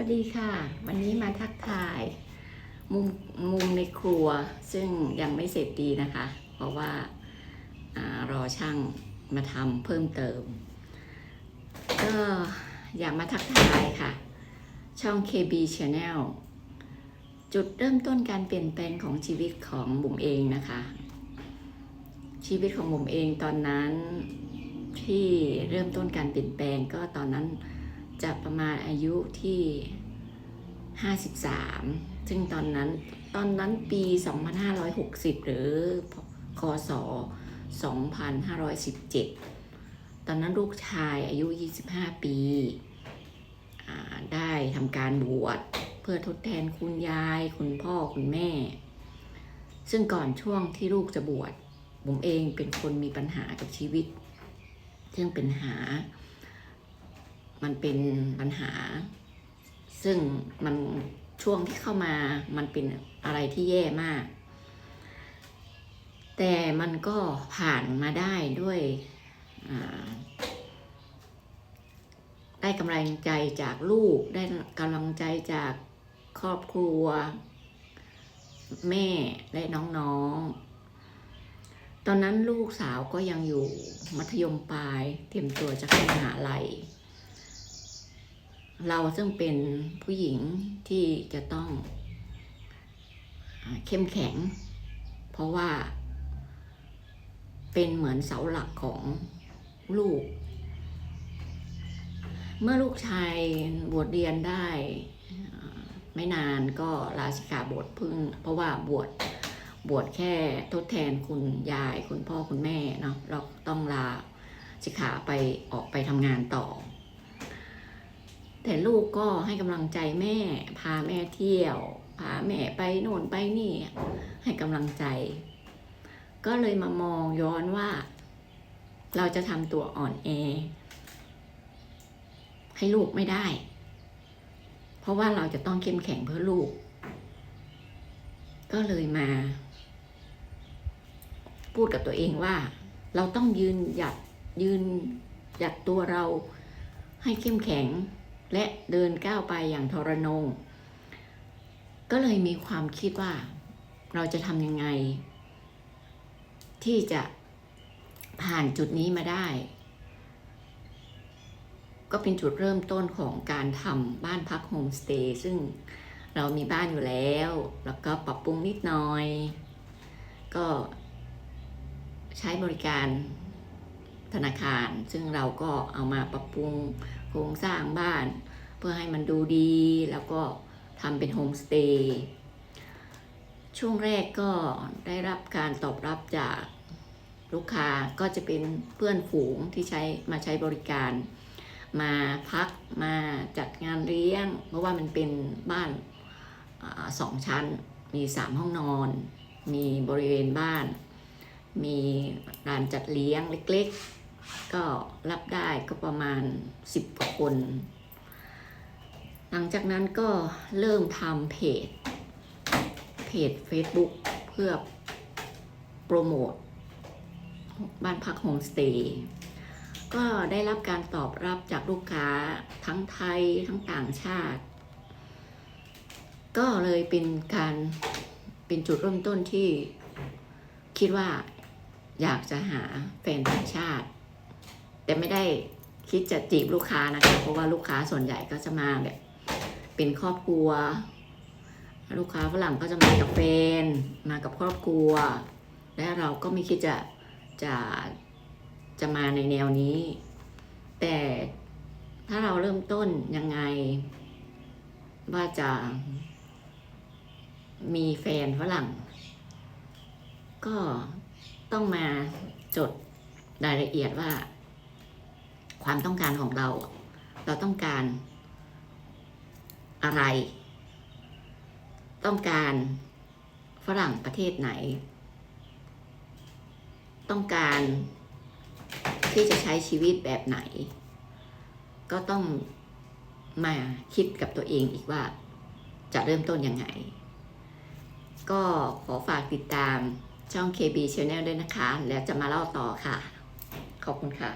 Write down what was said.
วัสดีค่ะ วันนี้มาทักทาย มุมมุมในครัวซึ่งยังไม่เสร็จดีนะคะ เพราะว่าอารอช่างมาทำเพิ่มเติม ก็อยากมาทักทายค่ะ ช่อง KB Channel จุดเริ่มต้นการเปลี่ยนแปลงของชีวิตของบุ๋มเองนะคะ ชีวิตของบุ๋มเองตอนนั้นที่เริ่มต้นการเปลี่ยนแปลงก็ตอนนั้น จะประมาณอายุที่ 53 ซึ่งตอนนั้นตอนนั้นปี 2560 หรือคศ2517 ตอนนั้นลูกชายอายุ 25 ปีอ่าได้ทำการบวชเพื่อทดแทนคุณยาย คุณพ่อ คุณแม่ ซึ่งก่อนช่วงที่ลูกจะบวชผมเองเป็นคนมีปัญหากับชีวิต ซึ่งเป็นหา มันเป็นปัญหา ซึ่งมันช่วงที่เข้ามามันเป็นอะไรที่แย่มาก แต่มันก็ผ่านมาได้ด้วยได้กำลังใจจากลูก ได้กำลังใจจากครอบครัว แม่และน้องๆ ตอนนั้นลูกสาวก็ยังอยู่มัธยมปลาย เตรียมตัวจะเข้ามหาลัย เราซึ่งเป็นผู้หญิงที่จะต้องเข้มแข็ง เพราะว่าเป็นเหมือนเสาหลักของลูก เมื่อลูกชายบวชเรียนได้ไม่นานก็ลาสิกขาบทพึ่ง เพราะว่าบวชบวชแค่ทดแทนคุณยายคุณพ่อคุณแม่เนาะเราต้องลาสิกขาไปออกไปทำงานต่อ แต่ลูกก็ให้กำลังใจแม่ พาแม่เที่ยว พาแม่ไปโน่นไปนี่ ให้กำลังใจ ก็เลยมามองย้อนว่า เราจะทำตัวอ่อนแอ ให้ลูกไม่ได้ เพราะว่าเราจะต้องเข้มแข็งเพื่อลูก ก็เลยมา พูดกับตัวเองว่า เราต้องยืนหยัดยืนหยัดตัวเราให้เข้มแข็ง และเดินก้าวไปอย่างทรนง ก็เลยมีความคิดว่าเราจะทำยังไง ที่จะผ่านจุดนี้มาได้ ก็เป็นจุดเริ่มต้นของการทำบ้านพักโฮมสเตย์ซึ่งเรามีบ้านอยู่แล้ว แล้วก็ปรับปรุงนิดหน่อย ก็ใช้บริการ ธนาคาร ซึ่งเราก็เอามาปรับปรุงโครงสร้างบ้าน เพื่อให้มันดูดี แล้วก็ทำเป็นโฮมสเตย์ช่วงแรกก็ได้รับการตอบรับจากลูกค้าก็จะเป็นเพื่อนฝูงที่ใช้มาใช้บริการ มาพักมาจัดงานเลี้ยง เพราะว่ามันเป็นบ้านอสองชั้น มีสามห้องนอน มีบริเวณบ้าน มีลานจัดเลี้ยงเล็ก ก็รับได้ก็ประมาณ10กว่าคน หลังจากนั้นก็เริ่มทำเพจ เพจ Facebook เพื่อโปรโมทบ้านพักโฮมสเตย์ ก็ได้รับการตอบรับจากลูกค้าทั้งไทยทั้งต่างชาติ ก็เลยเป็นการเป็นจุดเริ่มต้นที่คิดว่าอยากจะหาแฟนต่างชาติ แต่ไม่ได้คิดจะจีบลูกค้านะคะ เพราะว่าลูกค้าส่วนใหญ่ก็จะมาแบบเป็นครอบครัว ลูกค้าฝรั่งก็จะมากับแฟนมากับครอบครัว และเราก็ไม่คิดจะจะจะมาในแนวนี้ แต่ถ้าเราเริ่มต้นยังไง ว่าจะมีแฟนฝรั่ง ก็ต้องมาจดรายละเอียดว่า ความต้องการของเรา เราต้องการอะไร ต้องการฝรั่งประเทศไหน ต้องการที่จะใช้ชีวิตแบบไหน ก็ต้องมาคิดกับตัวเองอีกว่าจะเริ่มต้นยังไง ก็ขอฝากติดตามช่อง KB Channel ด้วยนะคะ แล้วจะมาเล่าต่อค่ะ ขอบคุณค่ะ